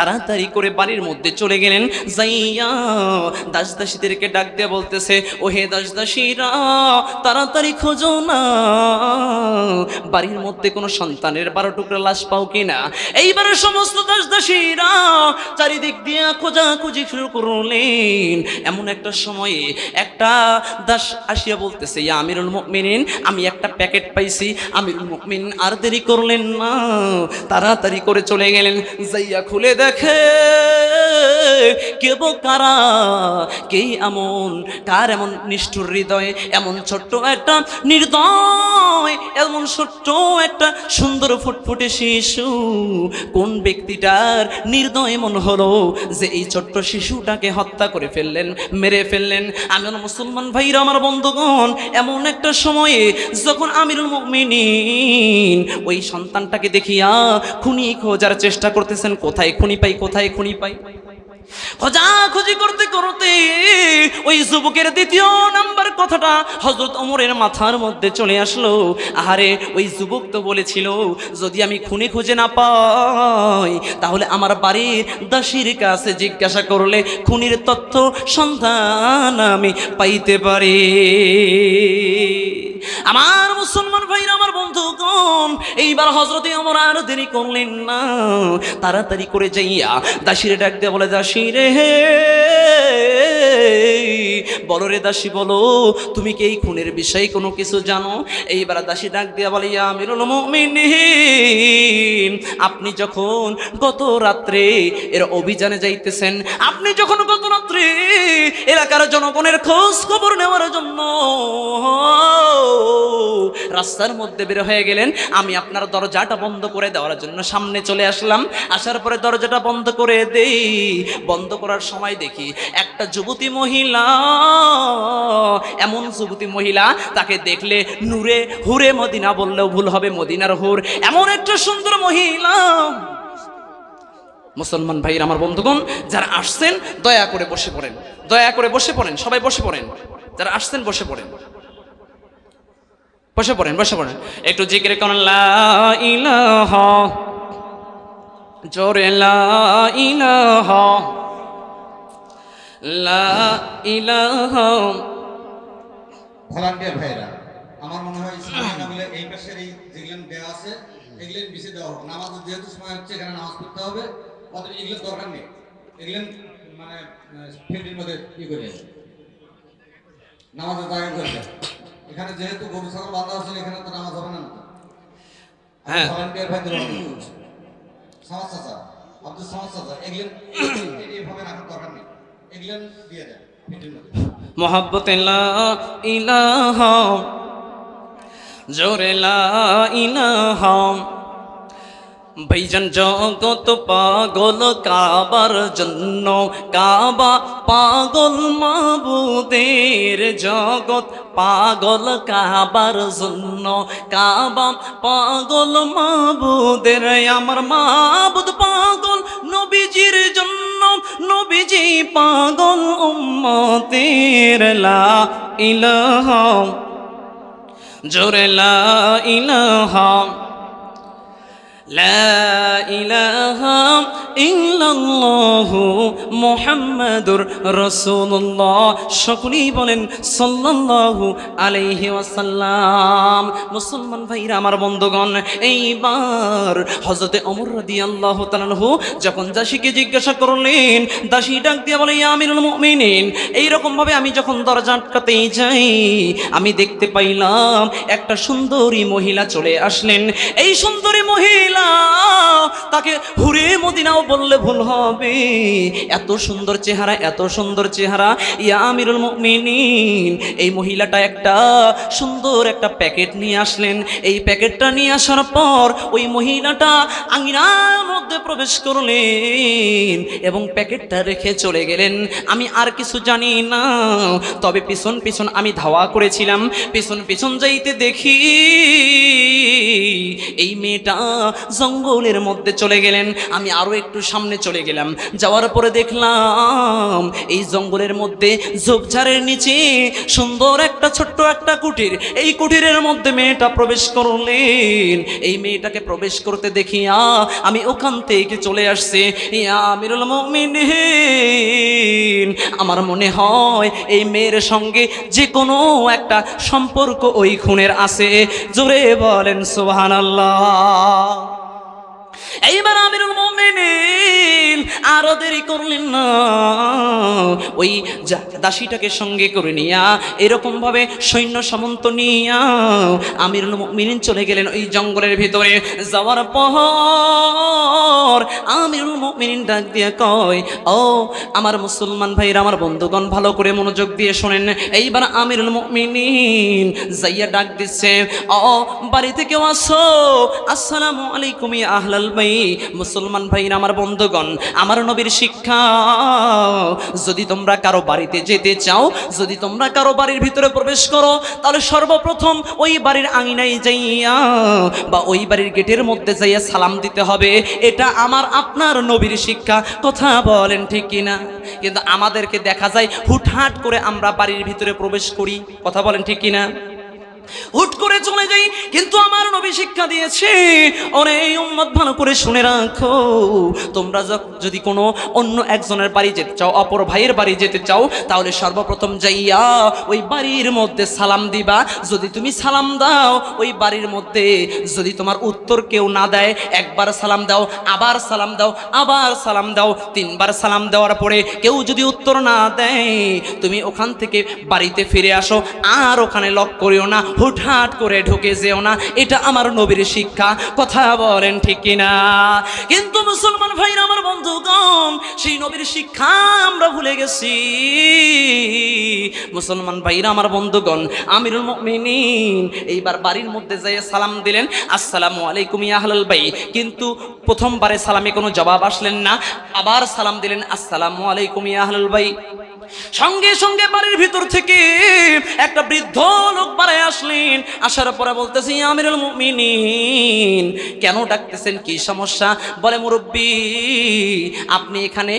তাড়াতাড়ি করে বাড়ির মধ্যে চলে গেলেন। যাইয়া দাস দাসীদেরকে ডাক দিয়ে বলতেছে ও হে দাস দাসীরা তাড়াতাড়ি খোঁজো না। বাড়ির মধ্যে কোনো সন্তানের বারো টুকরা লাশ পাও কিনা এইবারে সমস্ত দাস দাসীরা চারিদিক দিয়ে খোঁজাখুঁজি শুরু করলেন। এমন একটা সময়ে একটা দাস আসিয়া বলতেছে, ইয়া আমিরুল মুমিনিন, আমি একটা প্যাকেট পাইছি। আমিরুল মুমিন, আর দেরি করলেন না। তাড়াতাড়ি করে চলে গেলেন। যাইয়া খুলে দেখে কেব কারা? কে এমন? কার এমন নিষ্ঠুর হৃদয়? এমন ছোট্ট একটা নির্দয়, এমন ছোট্ট একটা সুন্দর ফুটফুটে শিশু। কোন ব্যক্তিটার নির্দয় মন হলো যে এই ছোট্ট শিশুটাকে হত্যা করে ফেললেন, মেরে ফেললেন? আমি মুসলমান ভাইরা, আমার বন্ধুগণ, এমন একটা সময়ে যখন আমিরুল মুমিনিন ওই সন্তানটাকে দেখিয়া খুনি খোঁজার চেষ্টা করতেছেন, কোথায় খুনি পাই, কোথায় খুনি পাই? খোঁজাখুঁজি করতে করতে ওই যুবকের দ্বিতীয় নাম্বার কথাটা হজরত ওমরের মাথার মধ্যে চলে আসলো। আহারে, ওই যুবক তো বলেছিল, যদি আমি খুনে খুঁজে না পাই, তাহলে আমার বাড়ির দাসীর কাছে জিজ্ঞাসা করলে খুনির তথ্য সন্ধান আমি পাইতে পারি। আমার মুসলমান ভাইরা, আমার বন্ধুগণ, এইবার হজরতে আমার আর দেরি করলেন না। তাড়াতাড়ি করে যাইয়া দাসিরে ডাক দিয়ে বলে, দাসী রে বলো রে দাসী, বলো। তুমি কি এই খুনের বিষয়ে কোনো কিছু জানো? এইবার দাসী ডাক দিয়া বলে আমিরুল মুমিনিন, আপনি যখন গত রাত্রে এর অভিযানে যাইতেছেন, আপনি যখন গত রাত্রে এলাকার জনগণের খোঁজ খবর নেওয়ার জন্য। রাস্তার মধ্যে বের হয়ে গেলেন। আমি আপনার দরজাটা বন্ধ করে দেওয়ার জন্য সামনে চলে আসলাম। আসার পরে দরজাটা বন্ধ করে দেই। বন্ধ করার সময় দেখি একটা যুবতী মহিলা, এমন যুবতী মহিলা, তাকে দেখলে নূরে হুরে মদিনা বললেও ভুল হবে, মদিনার হুর। এমন একটা সুন্দর মহিলা। মুসলমান ভাইয়ের আমার বন্ধুগণ, যারা আসছেন, দয়া করে বসে পড়েন। দয়া করে বসে পড়েন, সবাই বসে পড়েন। যারা আসছেন, বসে পড়েন। বসে পড়েন বসে পড়েন। একটু জিকির করেন জোরে লা ইলাহা লা ইলাহা। ভলান্টিয়ার ভাইরা আমার মনে হয় নামাজ নামাজ হবে। অতএব এগুলো দরকার নেই। এগুলো মানে ফিল্ডের মধ্যে ই করে নামাজের জায়গা করে। এখানে যেহেতু গরু ছাগল বাঁধা আছে এখানে তো নামাজ হবে না। হ্যাঁ। সমস্যা স্যার আব্দুল সমস্যা স্যার এগুলো এইভাবে রাখার দরকার নেই। এগুলো দিয়ে দেয় ফিল্ডের মধ্যে। মোহাব্বত ইলাহা জোরে লা ইলাহা। ভাইজান জগত পাগল কাবার জন্য। কাবা পাগল মাবুদের জগৎ, পাগল কাবার জন্য। কাবা পাগল মাবুদের, আমার মাবুদ পাগল নবীজির জন্য। নবীজি পাগল উম্মতের, লা ইলাহা, জোরে লা ইলাহা। لا إله إلا الله মোহাম্মদুর রসুল্লাহ সকলেই বলেন, সাল্লাল্লাহু আলাইহি ওয়াসাল্লাম। মুসলমান ভাইরা, আমার বন্ধুগণ, এইবার হজরতে অমর রাদি আল্লাহ তালহু যখন দাসীকে জিজ্ঞাসা করলেন, দাসী ডাক দিয়ে বলে আমিরুল এইরকম এইরকমভাবে আমি যখন দরজা আটকাতে যাই, আমি দেখতে পাইলাম, একটা সুন্দরী মহিলা চলে আসলেন। এই সুন্দরী মহিলা তাকে হুরে মদিনাও বললে ভুল হবে। এত সুন্দর চেহারা, এত সুন্দর চেহারা। ইয়া আমিরুল মুমিনিন, এই মহিলাটা একটা সুন্দর একটা প্যাকেট নিয়ে আসলেন। এই প্যাকেটটা নিয়ে আসার পর ওই মহিলাটা আঙিনার মধ্যে প্রবেশ করলেন এবং প্যাকেটটা রেখে চলে গেলেন। আমি আর কিছু জানি না, তবে পিছন পিছন আমি ধাওয়া করেছিলাম। পিছন পিছন যাইতে দেখি এই মেয়েটা জঙ্গলের মধ্যে চলে গেলেন। আমি আরও একটু সামনে চলে চলে গেলাম। যাওয়ার পরে দেখলাম এই জঙ্গলের মধ্যে ঝোপঝাড়ের নিচে সুন্দর একটা ছোট্ট একটা কুটির। এই কুটিরের মধ্যে মেয়েটা প্রবেশ করলেন। এই মেয়েটাকে প্রবেশ করতে দেখিয়া আমি ওখান থেকে চলে আসছি। ইয়া আমিরুল মুমিনিন, আমার মনে হয় এই মেয়ের সঙ্গে যে কোনো একটা সম্পর্ক ওই খুনের আছে। জোরে বলেন সোহান আল্লাহ এইবার আমিরুল মুমিনিন আরও দেরি করলেন না। ওই যা- দাসীটাকে সঙ্গে করে নিয়া এরকম ভাবে সৈন্য সামন্ত নিয়া আমিরুল মুমিনিন চলে গেলেন ওই জঙ্গলের ভিতরে। যাওয়ার পর আমিরুল মুমিনিন ডাক দিয়ে কয়, ও আমার মুসলমান ভাইরা আমার বন্ধুগণ, ভালো করে মনোযোগ দিয়ে শোনেন। এইবার আমিরুল মুমিনিন যাইয়া ডাক দিচ্ছে, ও বাড়িতে কেউ আসো আসসালামু আলাইকুম আহলাল ভাই মুসলমান ভাইরা, আমার বন্ধুগণ, আমার নবীর শিক্ষা, যদি তোমরা কারও বাড়িতে যেতে চাও, যদি তোমরা কারও বাড়ির ভিতরে প্রবেশ করো, তাহলে সর্বপ্রথম ওই বাড়ির আঙিনায় যাইয়া বা ওই বাড়ির গেটের মধ্যে যাইয়া সালাম দিতে হবে। এটা আমার আপনার নবীর শিক্ষা। কথা বলেন ঠিক কিনা? কিন্তু আমাদেরকে দেখা যায় হুটহাট করে আমরা বাড়ির ভিতরে প্রবেশ করি। কথা বলেন ঠিক কিনা? হুট করে চলে যাই, কিন্তু আমার নবী শিক্ষা দিয়েছে এই উম্মত ভালো করে শুনে রাখো। তোমরা যদি কোনো অন্য একজনের বাড়ি যেতে চাও, অপর ভাইয়ের বাড়ি যেতে চাও, তাহলে সর্বপ্রথম যাইয়া ওই বাড়ির মধ্যে সালাম দিবা। যদি তুমি সালাম দাও, ওই বাড়ির মধ্যে যদি তোমার উত্তর কেউ না দেয়, একবার সালাম দাও, আবার সালাম দাও, আবার সালাম দাও, তিনবার সালাম দেওয়ার পরে কেউ যদি উত্তর না দেয়, তুমি ওখান থেকে বাড়িতে ফিরে আসো, আর ওখানে লক করিও না। হুটহাট করে ঢুকে যেও না, এটা আমার নবীর শিক্ষা। কথা বলেন ঠিক কিনা? কিন্তু মুসলমান ভাইরা, আমার বন্ধুগণ, সেই নবীর শিক্ষা আমরা ভুলে গেছি। মুসলমান ভাইরা, আমার বন্ধুগণ, আমিরুল মুমিনিন, এইবার বাড়ির মধ্যে যাই সালাম দিলেন, আসসালামু আলাইকুম ইয়া আহলাল ভাই কিন্তু প্রথমবারে সালামে কোনো জবাব আসলেন না। আবার সালাম দিলেন, আসসালামু আলাইকুম ইয়া আহলাল ভাই সঙ্গে সঙ্গে বাড়ির ভিতর থেকে একটা বৃদ্ধ লোক বাড়ায় আসলেন। আসার পরে বলতেছি, আমিরুল মুমিনিন। কেন ডাকতেছেন? কি সমস্যা? বলে, মুরব্বী, আপনি এখানে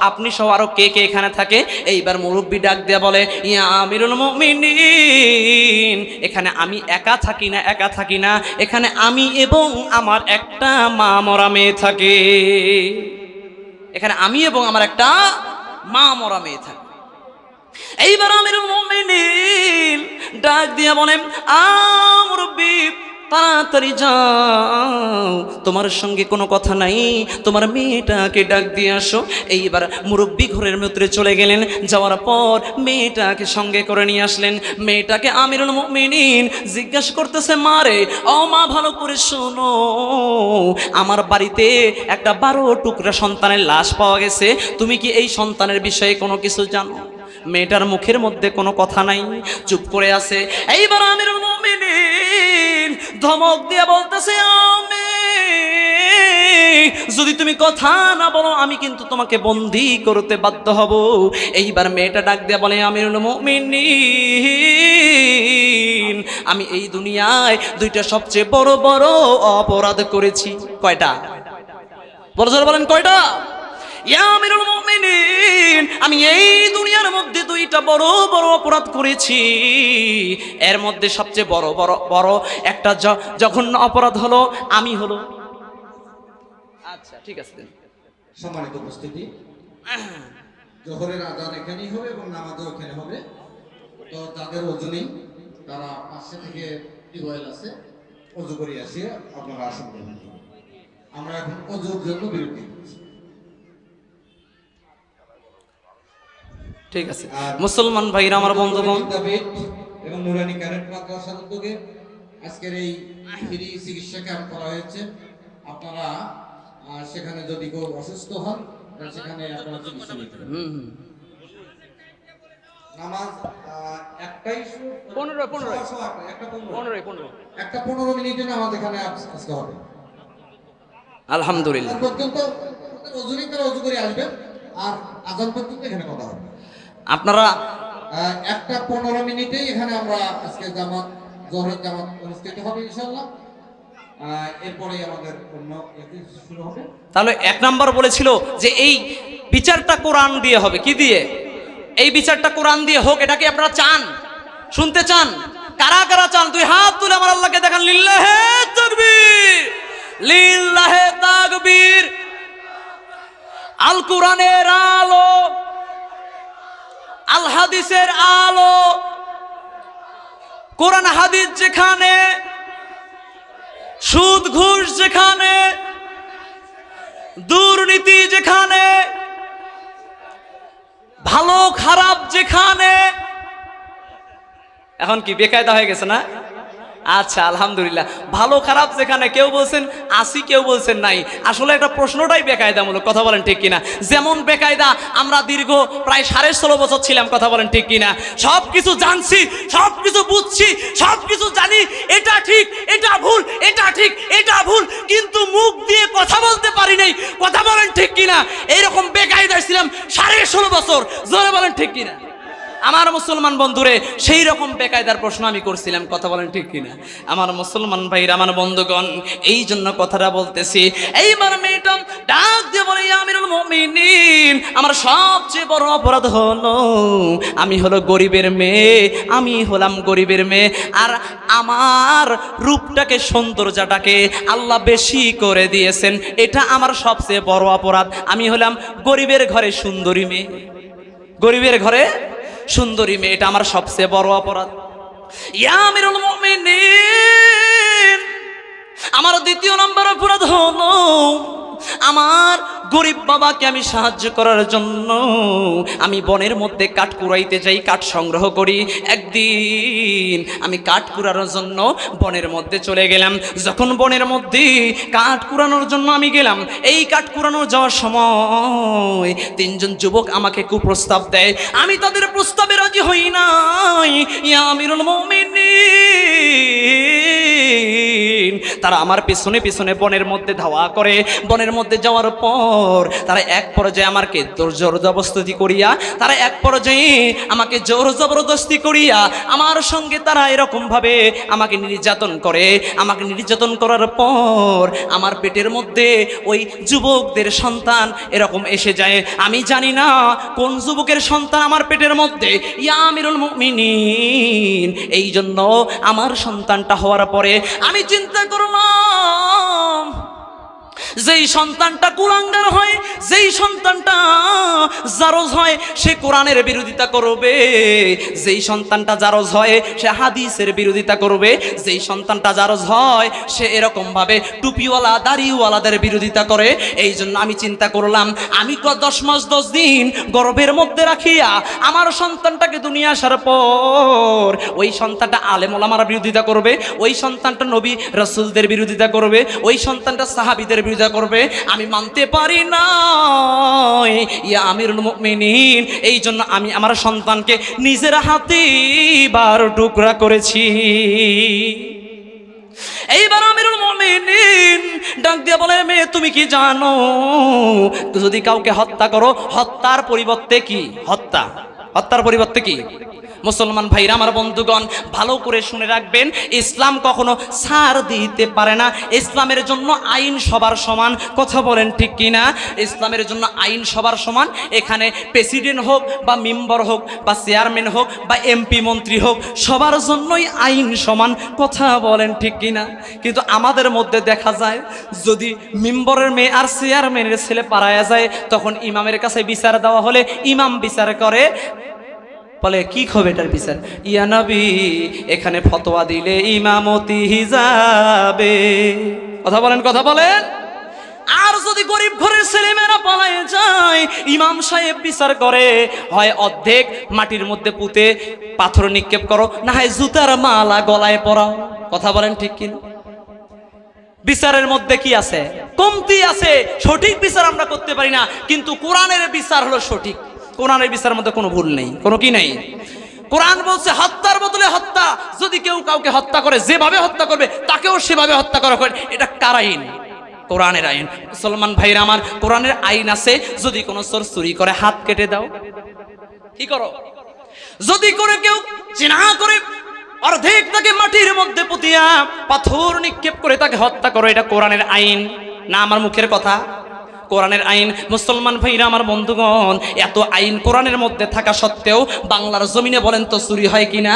আপনি সহ আরও কে কে এখানে থাকে? এইবার মুরব্বী ডাক দেয়া বলে, ইয়া আমিরুল মুমিনিন। এখানে আমি একা থাকি না, একা থাকি না। এখানে আমি এবং আমার একটা মা মরা মেয়ে থাকে। এখানে আমি এবং আমার একটা মা মরা মেয়ে থাকে এইবার আমির মুমিনিন ডাক দিয়ে বলেন আমরব্বি তাড়াতাড়ি যাও। তোমার সঙ্গে কোনো কথা নাই। তোমার মেয়েটাকে ডাক দিয়ে আসো। এইবার মুরব্বী ঘরের মধ্যে চলে গেলেন। যাওয়ার পর মেয়েটাকে সঙ্গে করে নিয়ে আসলেন। মেয়েটাকে আমিরুল মুমিনিন জিজ্ঞাসা করতেছে, মারে, ও মা, ভালো করে শোনো। আমার বাড়িতে একটা বারো টুকরা সন্তানের লাশ পাওয়া গেছে। তুমি কি এই সন্তানের বিষয়ে কোনো কিছু জানো? মেয়েটার মুখের মধ্যে কোনো কথা নাই। চুপ করে আছে। এইবার আমিরুল মুমিনিন ধমক দিয়ে বলতেছে, আমি, যদি তুমি কথা না বলো, আমি কিন্তু তোমাকে বন্দি করতে বাধ্য হব। এইবার মেয়েটা ডাক দিয়ে বলে, আমিরুল মুমিনিন, আমি এই দুনিয়ায় দুইটা সবচেয়ে বড় বড় অপরাধ করেছি। কয়টা? বড় বলেন, কয়টা? আমি এই দুনিয়ার মধ্যে দুইটা বড় বড় অপরাধ করেছি। এর মধ্যে সবচেয়ে বড় বড় বড় একটা জঘন্য অপরাধ হলো, আমি হলো। আচ্ছা ঠিক আছে সম্মানিত উপস্থিতি। আজান এখানেই হবে এবং নামাজও এখানে হবে। তো তারা পাশে থেকে টিউবওয়েল আছে, অজু আসিয়ে আপনারা আমরা এখন অজুর জন্য বিরতি ঠিক আছে। আর- মুসলমান ভাইরা আমার বন্ধুগণ। এবং নুরানি উদ্যোগে আজকের এই ফ্রি চিকিৎসা ক্যাম্প করা হয়েছে। আপনারা সেখানে যদি কেউ অসুস্থ হন সেখানে আপনারা চিকিৎসা নিতে। নামাজ একটাই পনেরো, একটা, পনেরো। পনেরোই পনেরো। একটা পনেরো মিনিটে নামাজ এখানে আজকে হবে। আলহামদুলিল্লাহ। তার পর্যন্ত অজুরি অজু করে আসবেন। আর আজান পর্যন্ত এখানে কথা হবে। আপনারা একটা পনেরো মিনিটেই এখানে আমরা আজকে জামাত জহরের জামাত অনুষ্ঠিত হবে ইনশাল্লাহ এরপরে আমাদের অন্য শুরু হবে। তাহলে এক নাম্বার বলেছিল যে এই বিচারটা কোরআন দিয়ে হবে। কি দিয়ে? এই বিচারটা কোরআন দিয়ে হোক এটাকে আপনারা চান? শুনতে চান? কারা কারা চান? তুই হাত তুলে আমার আল্লাহকে দেখান। লিল্লাহে তাকবীর। লিল্লাহে তাকবীর। আল কোরআনের আলো আল হাদিসের আলো। কোরআন হাদিস যেখানে, সুদ, ঘুষ যেখানে, দুর্নীতি যেখানে, ভালো খারাপ যেখানে। এখন কি বেকায়দা হয়ে গেছে না? আচ্ছা আলহামদুলিল্লাহ। ভালো, খারাপ যেখানে কেউ বলছেন, আসি কেউ বলছেন নাই। আসলে একটা প্রশ্নটাই বেকায়দামূলক, কথা বলেন ঠিক কিনা? যেমন বেকায়দা, আমরা দীর্ঘ প্রায় সাড়ে ষোলো বছর ছিলাম, কথা বলেন ঠিক কিনা? সব কিছু জানছি সব কিছু বুঝছি সব কিছু জানি, এটা ঠিক, এটা ভুল, এটা ঠিক, এটা ভুল, কিন্তু মুখ দিয়ে কথা বলতে পারি নাই, কথা বলেন ঠিক কিনা? এইরকম বেকায়দায় ছিলাম সাড়ে ষোলো বছর, জোরে বলেন ঠিক কিনা? আমার মুসলমান বন্ধুরে, সেই রকম বেকায়দার প্রশ্ন আমি করছিলাম, কথা বলেন ঠিক কিনা? আমার মুসলমান ভাইরা, আমার বন্ধুগণ, এই জন্য কথাটা বলতেছি, এইবার মেয়েটা ডাক দিয়ে বলে "ইয়া আমিরুল আমার সবচেয়ে বড় অপরাধ হলো, আমি হলো গরিবের মেয়ে, আমি হলাম গরিবের মেয়ে, আর আমার রূপটাকে, সৌন্দর্যটাকে আল্লাহ বেশি করে দিয়েছেন, এটা আমার সবচেয়ে বড় অপরাধ, আমি হলাম গরিবের ঘরে সুন্দরী মেয়ে। গরিবের ঘরে সুন্দরী মেয়েটা আমার সবচেয়ে বড় অপরাধ। ইয়ামিরুল মুমিনিন আমার দ্বিতীয় নম্বর অপরাধ হলো আমার গরিব বাবাকে আমি সাহায্য করার জন্য আমি বনের মধ্যে কাঠ কুড়াইতে যাই, কাঠ সংগ্রহ করি। একদিন আমি কাঠ কুড়ানোর জন্য বনের মধ্যে চলে গেলাম। যখন বনের মধ্যে কাঠ কুড়ানোর জন্য আমি গেলাম, এই কাঠ কুড়ানো যাওয়ার সময় তিনজন যুবক আমাকে কুপ্রস্তাব দেয়, আমি তাদের প্রস্তাবে রাজি হই নাই, ইয়া আমিরুল মুমিনিন। তারা আমার পিছনে পিছনে বনের মধ্যে ধাওয়া করে, বনের মধ্যে যাওয়ার পর তারা এক পর্যায়ে আমাকে জোর জবরদস্তি করিয়া, তারা এক পর্যায়ে আমাকে জোর জবরদস্তি করিয়া আমার সঙ্গে তারা এরকম ভাবে আমাকে নির্যাতন করে। আমাকে নির্যাতন করার পর আমার পেটের মধ্যে ওই যুবকদের সন্তান এরকম এসে যায়। আমি জানি না কোন যুবকের সন্তান আমার পেটের মধ্যে। ইয়ামিরুল মুমিনিন এই জন্য আমার সন্তানটা হওয়ার পরে আমি চিন্তা করলাম যেই সন্তানটা কুলাঙ্গার হয়, যেই সন্তানটা জারজ হয়, সে কোরআনের বিরোধিতা করবে। যেই সন্তানটা জারজ হয়, সে হাদিসের বিরোধিতা করবে। যেই সন্তানটা জারজ হয়, সে এরকম ভাবে টুপিওয়ালা, দাড়িওয়ালাদের বিরোধিতা করে। এই জন্য আমি চিন্তা করলাম, আমি দশ মাস, দশ দিন গর্ভের মধ্যে রাখিয়া আমার সন্তানটাকে দুনিয়া আসার পর ওই সন্তানটা আলেম ওলামার বিরোধিতা করবে, ওই সন্তানটা নবী রসুলদের বিরোধিতা করবে, ওই সন্তানটা সাহাবিদের বিরোধিতা করবে, আমি মানতে পারি না ইয়া আমিরুল মুমিনিন, এই জন্য আমি আমার সন্তানকে নিজের হাতে বারো টুকরা করেছি। এইবার আমিরুল মুমিনিন ডাক দিয়ে বলে, মেয়ে, তুমি কি জানো? যদি কাউকে হত্যা করো, হত্যার পরিবর্তে কি? হত্যা। হত্যার পরিবর্তে কি? মুসলমান ভাইরা, আমার বন্ধুগণ, ভালো করে শুনে রাখবেন, ইসলাম কখনো ছাড় দিতে পারে না। ইসলামের জন্য আইন সবার সমান, কথা বলেন ঠিক কি না ইসলামের জন্য আইন সবার সমান, এখানে প্রেসিডেন্ট হোক বা মেম্বার হোক বা চেয়ারম্যান হোক বা এমপি, মন্ত্রী হোক, সবার জন্যই আইন সমান, কথা বলেন ঠিক কি না কিন্তু আমাদের মধ্যে দেখা যায়, যদি মেম্বরের মেয়ে আর চেয়ারম্যানের ছেলে পাড়ায় যায়, তখন ইমামের কাছে বিচার দেওয়া হলে ইমাম বিচার করে বলে কি হবে এটার বিচার ইয়া নবী, এখানে ফতোয়া দিলে ইমামতি হিজাবে। কথা বলেন কথা বলেন। আর যদি গরিব ঘরের ছেলেমেয়েরা পালায় যায়, ইমাম সাহেব বিচার করে, হয় অর্ধেক মাটির মধ্যে পুঁতে পাথর নিক্ষেপ করো, না হয় জুতার মালা গলায় পরাও। কথা বলেন ঠিক কিনা? বিচারের মধ্যে কি আছে? কমতি আছে, সঠিক বিচার আমরা করতে পারি না, কিন্তু কোরআনের বিচার হলো সঠিক। কোরআনের বিচারের মধ্যে কোনো ভুল নেই, কোনো কি নেই? কোরআন বলছে, হত্যার বদলে হত্যা। যদি কেউ কাউকে হত্যা করে, যেভাবে হত্যা করবে, তাকেও সেভাবে হত্যা করা হয়। এটা কার আইন? কোরআনের আইন। মুসলমান ভাইরা আমার, কোরআনের আইন আছে, যদি কোনো চোর চুরি করে, হাত কেটে দাও। কি করো? যদি করে কেউ চেনা করে, অর্ধেক তাকে মাটির মধ্যে পুতিয়া, পাথর নিক্ষেপ করে তাকে হত্যা করো, এটা কোরআনের আইন। না আমার মুখের কথা? কোরআনের আইন। মুসলমান ভাইরা, আমার বন্ধুগণ, এত আইন কোরআনের মধ্যে থাকা সত্ত্বেও বাংলার জমিনে বলেন তো চুরি হয় কিনা?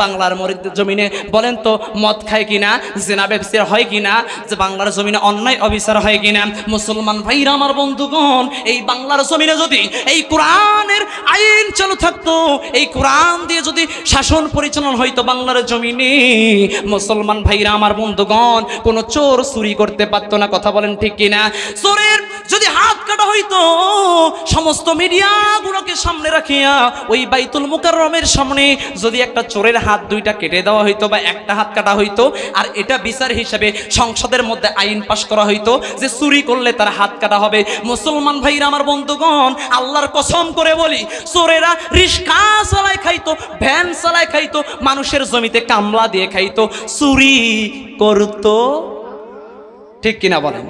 বাংলার জমিনে বলেন তো মদ খায় কিনা? জেনা ব্যবসার হয় কিনা? যে বাংলার জমিনে অন্যায় অবিচার হয় কিনা? মুসলমান ভাইরা, আমার বন্ধুগণ, এই বাংলার জমিনে যদি এই কোরআনের আইন চালু থাকতো, এই কোরআন দিয়ে যদি শাসন পরিচালনা হইতো বাংলার জমিনে, মুসলমান ভাইরা, আমার বন্ধুগণ, কোনো চোর চুরি করতে পারতো না, কথা বলেন ঠিক কিনা? যদি হইতো সমস্ত মিডিয়াগুলোকে সামনে রাখিয়া ওই বাইতুল মুকাররমের সামনে যদি একটা চোরের হাত দুইটা কেটে দেওয়া হইতো বা একটা হাত কাটা হইতো, আর এটা বিচার হিসেবে সংসদের মধ্যে আইন পাশ করা হইতো যে চুরি করলে তার হাত কাটা হবে। মুসলমান ভাইরা, আমার বন্ধুগণ, আল্লাহর কসম করে বলি, চোরেরা রিস্কা চালায় খাইতো, ভ্যান চালায় খাইতো, মানুষের জমিতে কামলা দিয়ে খাইতো, চুরি করতো। ঠিক কিনা বলেন?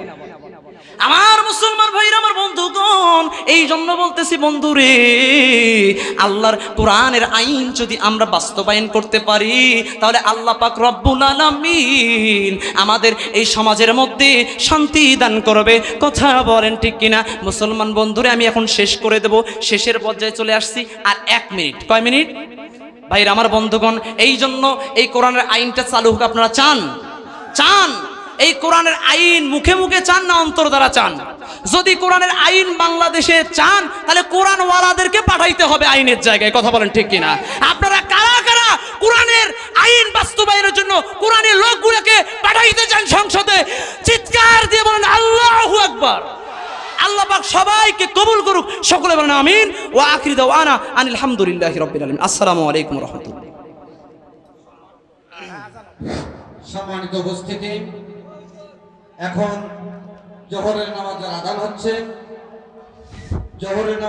আমার মুসলমান ভাইরা, আমার বন্ধুগণ, এই জন্য বলতেছি বন্ধু রে আল্লাহর কোরআনের আইন যদি আমরা বাস্তবায়ন করতে পারি, তাহলে আল্লাহ পাক রব্বুল আলামিন আমাদের এই সমাজের মধ্যে শান্তি দান করবে। কথা বলেন ঠিক কিনা? মুসলমান বন্ধুরে, আমি এখন শেষ করে দেব। শেষের পর্যায়ে চলে আসছি। আর এক মিনিট। কয় মিনিট? ভাইরা, আমার বন্ধুগণ, এই জন্য এই কোরআনের আইনটা চালু হোক, আপনারা চান? চান? এই কোরআনের আইন মুখে মুখে চান না, অন্তর দ্বারা চান? যদি কোরআনের আইন বাংলাদেশে চান, তাহলে কোরআন ওয়ালাদেরকে পাঠাইতে হবে আইনের জায়গায়, কথা বলেন ঠিক কিনা? আপনারা কারা কারা কোরআনের আইন বাস্তবায়নের জন্য কোরআনের লোকগুলোকে পাঠাইতে চান সংসদে? চিৎকার দিয়ে বলেন, আল্লাহু আকবার। আল্লাহ পাক সবাইকে কবুল করুক, সকলে বলেন, আমিন। ও আখরি দাওয়ানা আনিল হামদুলিল্লাহি রাব্বিল আলামিন। আসসালামু আলাইকুম ওয়া রাহমাতুল্লাহ। সম্মানিত উপস্থিতি এখন জহরের নামাজের আদান হচ্ছে। জহরের নামাজ